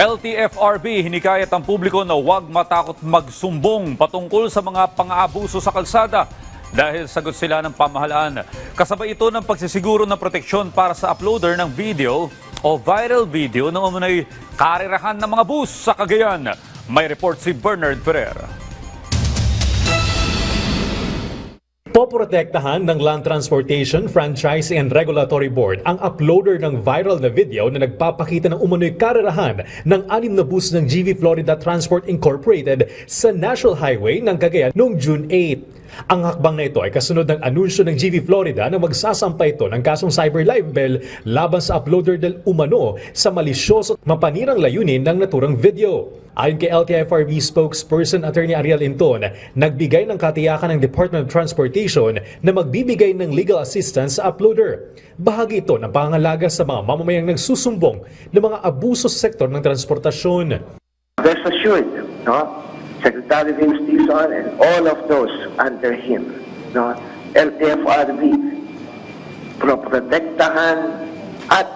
LTFRB hinikayat ang publiko na huwag matakot magsumbong patungkol sa mga pang-aabuso sa kalsada dahil sagot sila ng pamahalaan. Kasabay ito ng pagsisiguro ng proteksyon para sa uploader ng video o viral video ng umunay karirahan ng mga bus sa Cagayan. May report si Bernard Ferrer. Poprotektahan ng Land Transportation Franchising and Regulatory Board ang uploader ng viral na video na nagpapakita ng umano'y karerahan ng anim na bus ng GV Florida Transport Incorporated sa National Highway ng Cagayan noong June 8. Ang hakbang na ito ay kasunod ng anunsyo ng GV Florida na magsasampa ito ng kasong cyber libel laban sa uploader del umano sa malisyoso at mapanirang layunin ng naturang video. Ayon kay LTFRB spokesperson Attorney Ariel Inton, nagbigay ng katiyakan ng Department of Transportation na magbibigay ng legal assistance sa uploader. Bahagi ito ng pangangalaga sa mga mamamayang nagsusumbong ng mga abuso sa sektor ng transportasyon. Rest assured, no? Secretary Vince Dizon and all of those under him, no? LTFRB, proprotektahan at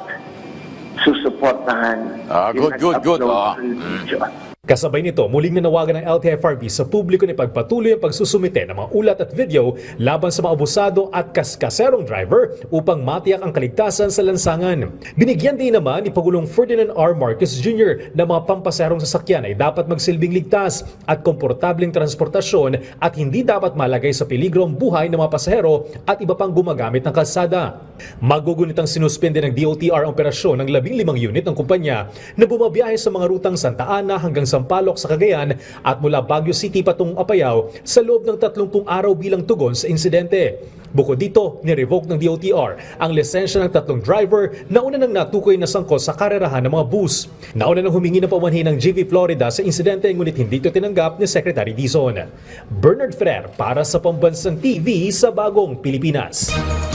susuportahan Ah, good, good, good, nag-upload ah. Kasabay nito, muling nanawagan ng LTFRB sa publiko na pagpatuloy ang pagsusumite ng mga ulat at video laban sa mga abusado at kaskaserong driver upang matiyak ang kaligtasan sa lansangan. Binigyan din naman ni Pagulong Ferdinand R. Marcos Jr. na mga pampaserong sasakyan ay dapat magsilbing ligtas at komportabling transportasyon at hindi dapat malagay sa peligro ang buhay ng mga pasahero at iba pang gumagamit ng kalsada. Magugunitang sinuspende ng DOTR ang operasyon ng 15 unit ng kumpanya na bumabiyahe sa mga rutang Santa Ana hanggang Sampaloc sa Cagayan at mula Baguio City patungong Apayao sa loob ng 30 araw bilang tugon sa insidente. Bukod dito, nirevoke ng DOTR ang lisensya ng tatlong driver na una nang natukoy na sangkot sa karerahan ng mga bus. Nauna nang humingi ng pamanhin ng GV Florida sa insidente ngunit hindi ito tinanggap ni Secretary Dizon. Bernard Ferrer para sa Pambansang TV sa Bagong Pilipinas.